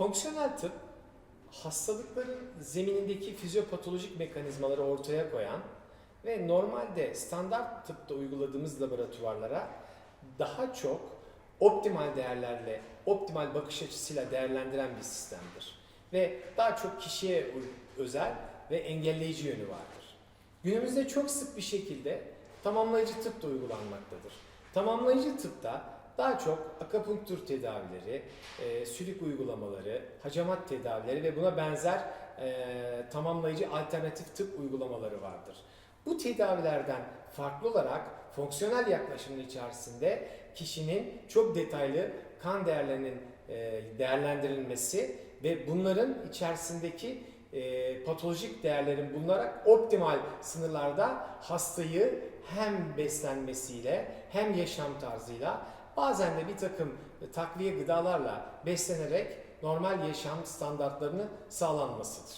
Fonksiyonel tıp hastalıkların zeminindeki fizyopatolojik mekanizmaları ortaya koyan ve normalde standart tıpta uyguladığımız laboratuvarlara daha çok optimal değerlerle, optimal bakış açısıyla değerlendiren bir sistemdir. Ve daha çok kişiye özel ve engelleyici yönü vardır. Günümüzde çok sık bir şekilde tamamlayıcı tıp da uygulanmaktadır. Tamamlayıcı tıpta daha çok akupunktur tedavileri, e, sülük uygulamaları, hacamat tedavileri ve buna benzer e, tamamlayıcı alternatif tıp uygulamaları vardır. Bu tedavilerden farklı olarak fonksiyonel yaklaşımın içerisinde kişinin çok detaylı kan değerlerinin e, değerlendirilmesi ve bunların içerisindeki e, patolojik değerlerin bulunarak optimal sınırlarda hastayı hem beslenmesiyle hem yaşam tarzıyla bazen de bir takım takviye gıdalarla beslenerek normal yaşam standartlarını sağlanmasıdır.